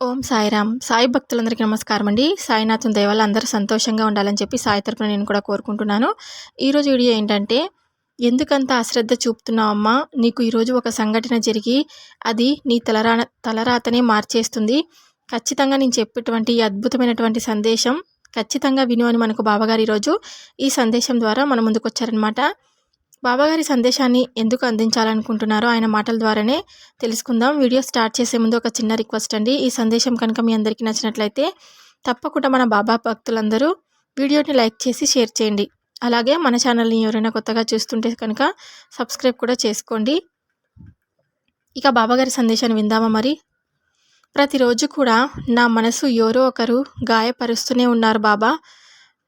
ఓం సాయిరామ్. సాయి భక్తులందరికీ నమస్కారం అండి. సాయినాథం దేవాల అందరూ సంతోషంగా ఉండాలని చెప్పి సాయి తరపున నేను కూడా కోరుకుంటున్నాను. ఈరోజు వీడియో ఏంటంటే ఎందుకంత అశ్రద్ధ చూపుతున్నావమ్మా నీకు ఈరోజు ఒక సంఘటన జరిగి అది నీ తలరా తలరాతనే మార్చేస్తుంది. ఖచ్చితంగా నేను చెప్పేటువంటి అద్భుతమైనటువంటి సందేశం ఖచ్చితంగా విను అని మనకు బాబాగారు ఈరోజు ఈ సందేశం ద్వారా మన ముందుకు వచ్చారనమాట బాబాగారి సందేశాన్ని ఎందుకు అందించాలనుకుంటున్నారో ఆయన మాటల ద్వారానే తెలుసుకుందాం. వీడియో స్టార్ట్ చేసే ముందు ఒక చిన్న రిక్వెస్ట్ అండి. ఈ సందేశం కనుక మీ అందరికీ నచ్చినట్లయితే తప్పకుండా మన బాబా భక్తులందరూ వీడియోని లైక్ చేసి షేర్ చేయండి. అలాగే మన ఛానల్ని ఎవరైనా కొత్తగా చూస్తుంటే కనుక సబ్స్క్రైబ్ కూడా చేసుకోండి. ఇక బాబాగారి సందేశాన్ని విందామా మరి? ప్రతిరోజు కూడా నా మనసు ఎవరో ఒకరు గాయపరుస్తూనే ఉన్నారు బాబా.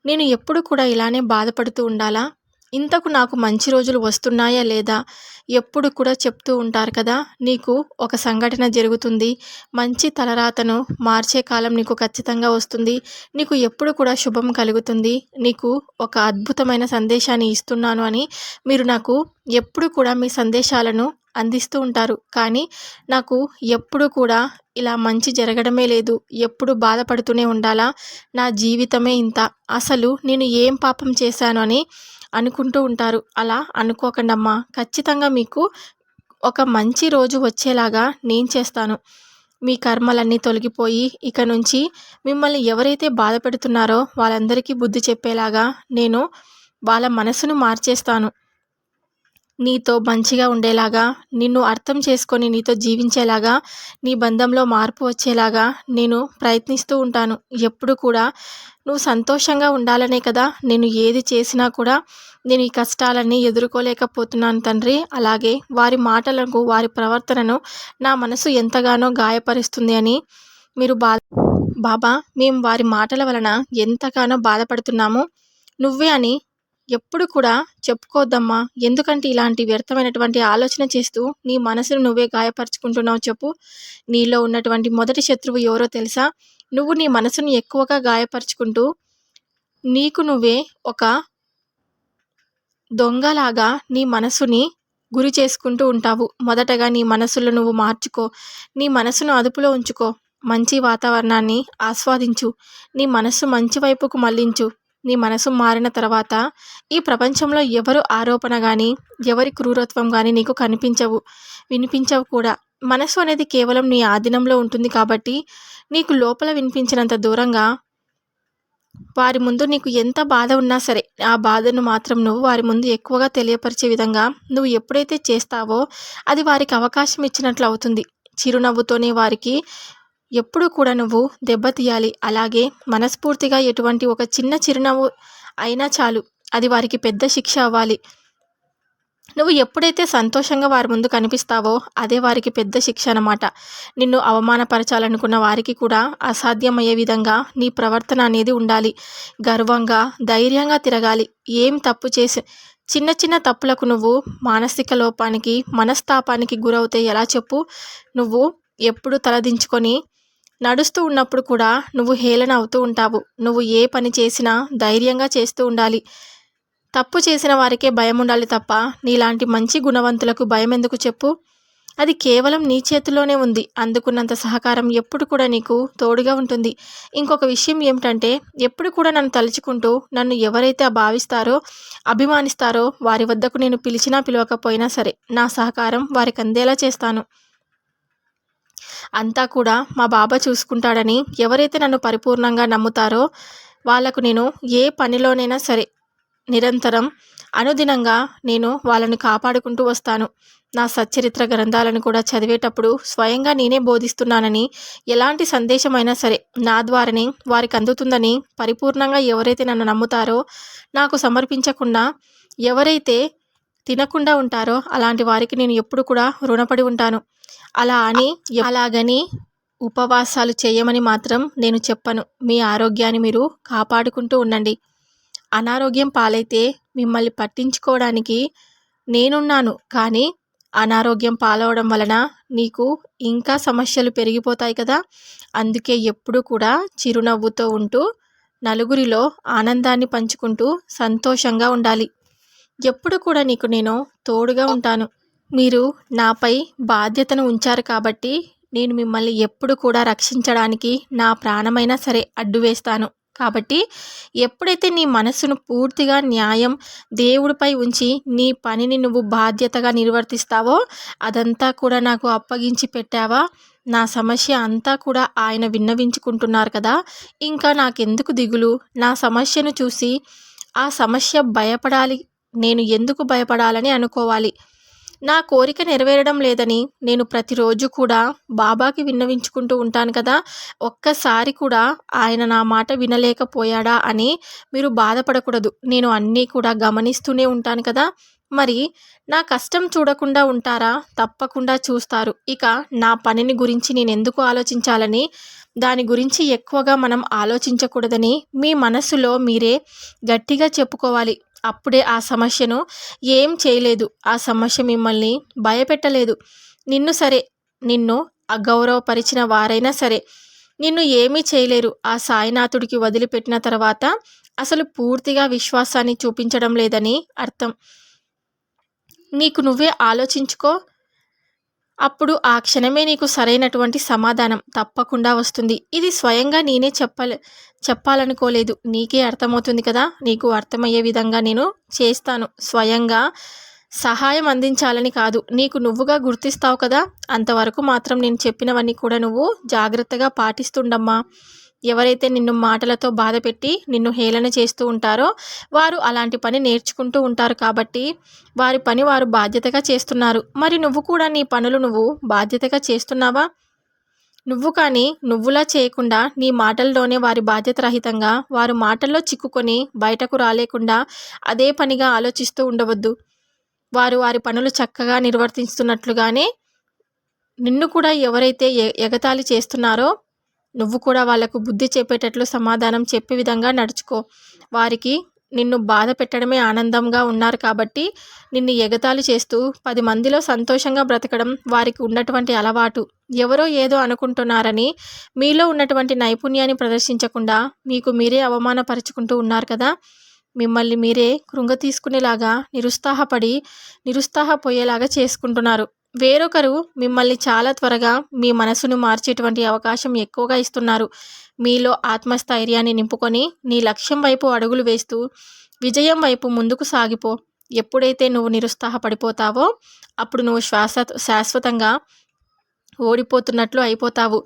నేను ఎప్పుడు కూడా ఇలానే బాధపడుతూ ఉండాలా? ఇంతకు నాకు మంచి రోజులు వస్తున్నాయా లేదా? ఎప్పుడు కూడా చెప్తూ ఉంటారు కదా నీకు ఒక సంఘటన జరుగుతుంది. మంచి తలరాతను మార్చే కాలం నీకు ఖచ్చితంగా వస్తుంది. నీకు ఎప్పుడు కూడా శుభం కలుగుతుంది. నీకు ఒక అద్భుతమైన సందేశాన్ని ఇస్తున్నాను అని మీరు నాకు ఎప్పుడు కూడా మీ సందేశాలను అందిస్తూ ఉంటారు. కానీ నాకు ఎప్పుడు కూడా ఇలా మంచి జరగడమే లేదు. ఎప్పుడు బాధపడుతూనే ఉండాలా? నా జీవితమే ఇంత. అసలు నేను ఏం పాపం చేశాను అని అనుకుంటూ ఉంటారు. అలా అనుకోకండమ్మా. ఖచ్చితంగా మీకు ఒక మంచి రోజు వచ్చేలాగా నేను చేస్తాను. మీ కర్మలన్నీ తొలగిపోయి ఇక నుంచి మిమ్మల్ని ఎవరైతే బాధ పెడుతున్నారో వాళ్ళందరికీ బుద్ధి చెప్పేలాగా నేను వాళ్ళ మనసును మార్చేస్తాను. నీతో మంచిగా ఉండేలాగా నిన్ను అర్థం చేసుకొని నీతో జీవించేలాగా నీ బంధంలో మార్పు వచ్చేలాగా నేను ప్రయత్నిస్తూ ఉంటాను. ఎప్పుడు కూడా నువ్వు సంతోషంగా ఉండాలనే కదా నేను ఏది చేసినా కూడా నేను ఈ కష్టాలన్నీ ఎదుర్కోలేకపోతున్నాను తండ్రి. అలాగే వారి మాటలకు వారి ప్రవర్తనను నా మనసు ఎంతగానో గాయపరుస్తుంది అని మీరు బా బాబా మేము వారి మాటల వలన ఎంతగానో బాధపడుతున్నాము. నువ్వే అని ఎప్పుడు కూడా చెప్పుకోవద్దమ్మా ఎందుకంటే ఇలాంటి వ్యర్థమైనటువంటి ఆలోచన చేస్తూ నీ మనసును నువ్వే గాయపరుచుకుంటున్నావు చెప్పు. నీలో ఉన్నటువంటి మొదటి శత్రువు ఎవరో తెలుసా? నువ్వు నీ మనసును ఎక్కువగా గాయపరుచుకుంటూ నీకు నువ్వే ఒక దొంగలాగా నీ మనసుని గురి చేసుకుంటూ ఉంటావు. మొదటగా నీ మనసులో నువ్వు మార్చుకో. నీ మనసును అదుపులో ఉంచుకో. మంచి వాతావరణాన్ని ఆస్వాదించు. నీ మనస్సు మంచి వైపుకు మళ్ళించు. నీ మనసు మారిన తర్వాత ఈ ప్రపంచంలో ఎవరు ఆరోపణ కానీ ఎవరి క్రూరత్వం కానీ నీకు కనిపించవు వినిపించవు కూడా. మనసు అనేది కేవలం నీ ఆధీనంలో ఉంటుంది కాబట్టి నీకు లోపల వినిపించినంత దూరంగా వారి ముందు నీకు ఎంత బాధ ఉన్నా సరే ఆ బాధను మాత్రం నువ్వు వారి ముందు ఎక్కువగా తెలియపరిచే విధంగా నువ్వు ఎప్పుడైతే చేస్తావో అది వారికి అవకాశం ఇచ్చినట్లు అవుతుంది. చిరునవ్వుతోనే వారికి ఎప్పుడు కూడా నువ్వు దెబ్బతీయాలి. అలాగే మనస్ఫూర్తిగా ఎటువంటి ఒక చిన్న చిరునవ్వు అయినా చాలు. అది వారికి పెద్ద శిక్ష అవ్వాలి. నువ్వు ఎప్పుడైతే సంతోషంగా వారి ముందు కనిపిస్తావో అదే వారికి పెద్ద శిక్ష అనమాట నిన్ను అవమానపరచాలనుకున్న వారికి కూడా అసాధ్యమయ్యే విధంగా నీ ప్రవర్తన అనేది ఉండాలి. గర్వంగా ధైర్యంగా తిరగాలి. ఏం తప్పు చేసి చిన్న చిన్న తప్పులకు నువ్వు మానసిక లోపానికి మనస్తాపానికి గురవుతే ఎలా చెప్పు? నువ్వు ఎప్పుడు తలదించుకొని నడుస్తూ ఉన్నప్పుడు కూడా నువ్వు హేళన అవుతూ ఉంటావు. నువ్వు ఏ పని చేసినా ధైర్యంగా చేస్తూ ఉండాలి. తప్పు చేసిన వారికే భయం ఉండాలి తప్ప నీలాంటి మంచి గుణవంతులకు భయం ఎందుకు చెప్పు? అది కేవలం నీ చేతిలోనే ఉంది. అందుకున్నంత సహకారం ఎప్పుడు కూడా నీకు తోడుగా ఉంటుంది. ఇంకొక విషయం ఏమిటంటే ఎప్పుడు కూడా నన్ను తలుచుకుంటూ నన్ను ఎవరైతే భావిస్తారో అభిమానిస్తారో వారి వద్దకు నేను పిలిచినా పిలవకపోయినా సరే నా సహకారం వారికి అందేలా చేస్తాను. అంతా కూడా మా బాబా చూసుకుంటాడని ఎవరైతే నన్ను పరిపూర్ణంగా నమ్ముతారో వాళ్ళకు నేను ఏ పనిలోనైనా సరే నిరంతరం అనుదినంగా నేను వాళ్ళని కాపాడుకుంటూ వస్తాను. నా సచ్చరిత్ర గ్రంథాలను కూడా చదివేటప్పుడు స్వయంగా నేనే బోధిస్తున్నానని ఎలాంటి సందేశమైనా సరే నా ద్వారానే వారికి అందుతుందని పరిపూర్ణంగా ఎవరైతే నన్ను నమ్ముతారో నాకు సమర్పించకుండా ఎవరైతే తినకుండా ఉంటారో అలాంటి వారికి నేను ఎప్పుడు కూడా రుణపడి ఉంటాను. అలా అని అలాగని ఉపవాసాలు చేయమని మాత్రం నేను చెప్పను. మీ ఆరోగ్యాన్ని మీరు కాపాడుకుంటూ ఉండండి. అనారోగ్యం పాలైతే మిమ్మల్ని పట్టించుకోవడానికి నేనున్నాను. కానీ అనారోగ్యం పాలవడం వలన నీకు ఇంకా సమస్యలు పెరిగిపోతాయి కదా. అందుకే ఎప్పుడు కూడా చిరునవ్వుతో ఉంటూ నలుగురిలో ఆనందాన్ని పంచుకుంటూ సంతోషంగా ఉండాలి. ఎప్పుడు కూడా నీకు నేను తోడుగా ఉంటాను. మీరు నాపై బాధ్యతను ఉంచారు కాబట్టి నేను మిమ్మల్ని ఎప్పుడు కూడా రక్షించడానికి నా ప్రాణమైనా సరే అడ్డు వేస్తాను. కాబట్టి ఎప్పుడైతే నీ మనసును పూర్తిగా న్యాయం దేవుడిపై ఉంచి నీ పనిని నువ్వు బాధ్యతగా నిర్వర్తిస్తావో అదంతా కూడా నాకు అప్పగించి పెట్టావా? నా సమస్య అంతా కూడా ఆయన విన్నవించుకుంటున్నారు కదా. ఇంకా నాకెందుకు దిగులు? నా సమస్యను చూసి ఆ సమస్య భయపడాలి నేను ఎందుకు భయపడాలని అనుకోవాలి. నా కోరిక నెరవేరడం లేదని నేను ప్రతిరోజు కూడా బాబాకి విన్నవించుకుంటూ ఉంటాను కదా. ఒక్కసారి కూడా ఆయన నా మాట వినలేకపోయాడా అని మీరు బాధపడకూడదు. నేను అన్నీ కూడా గమనిస్తూనే ఉంటాను కదా. మరి నా కష్టం చూడకుండా ఉంటారా? తప్పకుండా చూస్తారు. ఇక నా పనిని గురించి నేను ఎందుకు ఆలోచించాలని? దాని గురించి ఎక్కువగా మనం ఆలోచించకూడదని మీ మనసులో మీరే గట్టిగా చెప్పుకోవాలి. అప్పుడే ఆ సమస్యను ఏం చేయలేదు. ఆ సమస్య మిమ్మల్ని భయపెట్టలేదు. నిన్ను సరే నిన్ను అగౌరవపరిచిన వారైనా సరే నిన్ను ఏమీ చేయలేరు. ఆ సాయినాథుడికి వదిలిపెట్టిన తర్వాత అసలు పూర్తిగా విశ్వాసాన్ని చూపించడం లేదని అర్థం. నీకు నువ్వే ఆలోచించుకో అప్పుడు ఆ క్షణమే నీకు సరైనటువంటి సమాధానం తప్పకుండా వస్తుంది. ఇది స్వయంగా నేనే చెప్పలే చెప్పాలనుకోలేదు. నీకే అర్థమవుతుంది కదా? నీకు అర్థమయ్యే విధంగా నేను చేస్తాను. స్వయంగా సహాయం అందించాలని కాదు. నీకు నువ్వుగా గుర్తిస్తావు కదా? అంతవరకు మాత్రం నేను చెప్పినవన్నీ కూడా నువ్వు జాగ్రత్తగా పాటిస్తుండమ్మా. ఎవరైతే నిన్ను మాటలతో బాధపెట్టి నిన్ను హేళన చేస్తూ ఉంటారో వారు అలాంటి పని నేర్చుకుంటూ ఉంటారు కాబట్టి వారి పని వారు బాధ్యతగా చేస్తున్నారు. మరి నువ్వు కూడా నీ పనులు నువ్వు బాధ్యతగా చేస్తున్నావా? నువ్వు కానీ నువ్వులా చేయకుండా నీ మాటల్లోనే వారి బాధ్యత రహితంగా వారు మాటల్లో చిక్కుకొని బయటకు రాలేకుండా అదే పనిగా ఆలోచిస్తూ ఉండవద్దు. వారు వారి పనులు చక్కగా నిర్వర్తిస్తున్నట్లుగానే నిన్ను కూడా ఎవరైతే ఎగతాళి చేస్తున్నారో నువ్వు కూడా వాళ్ళకు బుద్ధి చెప్పేటట్లు సమాధానం చెప్పే విధంగా నడుచుకో. వారికి నిన్ను బాధ పెట్టడమే ఆనందంగా ఉన్నారు కాబట్టి నిన్ను ఎగతాళి చేస్తూ పది మందిలో సంతోషంగా బ్రతకడం వారికి ఉన్నటువంటి అలవాటు. ఎవరో ఏదో అనుకుంటున్నారని మీలో ఉన్నటువంటి నైపుణ్యాన్ని ప్రదర్శించకుండా మీకు మీరే అవమానపరుచుకుంటూ ఉన్నారు కదా? మిమ్మల్ని మీరే కృంగ తీసుకునేలాగా నిరుత్సాహపడి నిరుత్సాహపోయేలాగా చేసుకుంటున్నారు. వేరొకరు మిమ్మల్ని చాలా త్వరగా మీ మనసును మార్చేటువంటి అవకాశం ఎక్కువగా ఇస్తున్నారు. మీలో ఆత్మస్థైర్యాన్ని నింపుకొని నీ లక్ష్యం వైపు అడుగులు వేస్తూ విజయం వైపు ముందుకు సాగిపో. ఎప్పుడైతే నువ్వు నిరుత్సాహపడిపోతావో అప్పుడు నువ్వు శ్వాస శాశ్వతంగా ఓడిపోతున్నట్లు అయిపోతావు.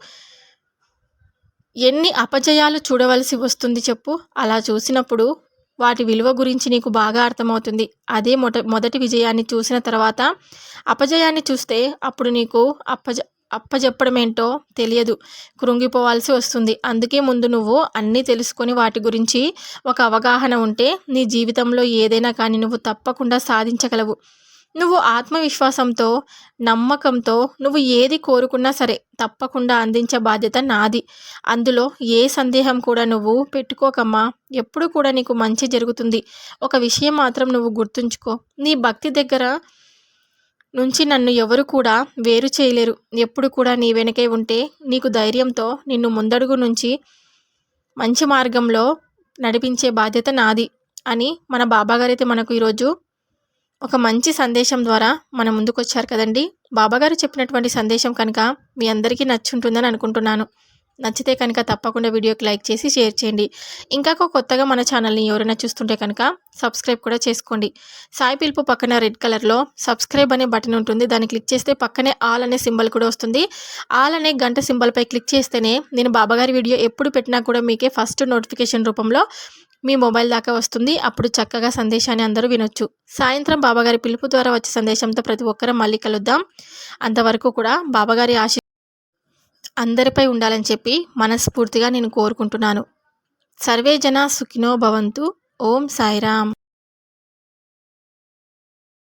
ఎన్ని అపజయాలు చూడవలసి వస్తుంది చెప్పు. అలా చూసినప్పుడు వాటి విలువ గురించి నీకు బాగా అర్థమవుతుంది. అదే మొట మొదటి విజయాన్ని చూసిన తర్వాత అపజయాన్ని చూస్తే అప్పుడు నీకు అప్పజ అప్పజెప్పడం ఏంటో తెలియదు. కృంగిపోవాల్సి వస్తుంది. అందుకే ముందు నువ్వు అన్నీ తెలుసుకొని వాటి గురించి ఒక అవగాహన ఉంటే నీ జీవితంలో ఏదైనా కానీ నువ్వు తప్పకుండా సాధించగలవు. నువ్వు ఆత్మవిశ్వాసంతో నమ్మకంతో నువ్వు ఏది కోరుకున్నా సరే తప్పకుండా అందించే బాధ్యత నాది. అందులో ఏ సందేహం కూడా నువ్వు పెట్టుకోకమ్మా. ఎప్పుడు కూడా నీకు మంచి జరుగుతుంది. ఒక విషయం మాత్రం నువ్వు గుర్తుంచుకో. నీ భక్తి దగ్గర నుంచి నన్ను ఎవరు కూడా వేరు చేయలేరు. ఎప్పుడు కూడా నీ వెనకే ఉంటే నీకు ధైర్యంతో నిన్ను ముందడుగు నుంచి మంచి మార్గంలో నడిపించే బాధ్యత నాది అని మన బాబాగారైతే మనకు ఈరోజు ఒక మంచి సందేశం ద్వారా మన ముందుకొచ్చారు కదండి. బాబాగారు చెప్పినటువంటి సందేశం కనుక మీ అందరికీ నచ్చుంటుందని అనుకుంటున్నాను. నచ్చితే కనుక తప్పకుండా వీడియోకి లైక్ చేసి షేర్ చేయండి. ఇంకా కొత్తగా మన ఛానల్ని ఎవరైనా చూస్తుంటే కనుక సబ్స్క్రైబ్ కూడా చేసుకోండి. సాయి పిలుపు పక్కన రెడ్ కలర్లో సబ్స్క్రైబ్ అనే బటన్ ఉంటుంది. దాన్ని క్లిక్ చేస్తే పక్కనే ఆల్ అనే సింబల్ కూడా వస్తుంది. ఆల్ అనే గంట సింబల్పై క్లిక్ చేస్తేనే నేను బాబాగారి వీడియో ఎప్పుడు పెట్టినా కూడా మీకే ఫస్ట్ నోటిఫికేషన్ రూపంలో మీ మొబైల్ దాకా వస్తుంది. అప్పుడు చక్కగా సందేశాన్ని అందరూ వినొచ్చు. సాయంత్రం బాబాగారి పిలుపు ద్వారా వచ్చే సందేశంతో ప్రతి ఒక్కరం మళ్ళీ కలుద్దాం. అంతవరకు కూడా బాబాగారి ఆశ అందరిపై ఉండాలని చెప్పి మనస్ఫూర్తిగా నేను కోరుకుంటున్నాను. సర్వే జన సుఖినో భవంతు. ఓం సాయిరామ్.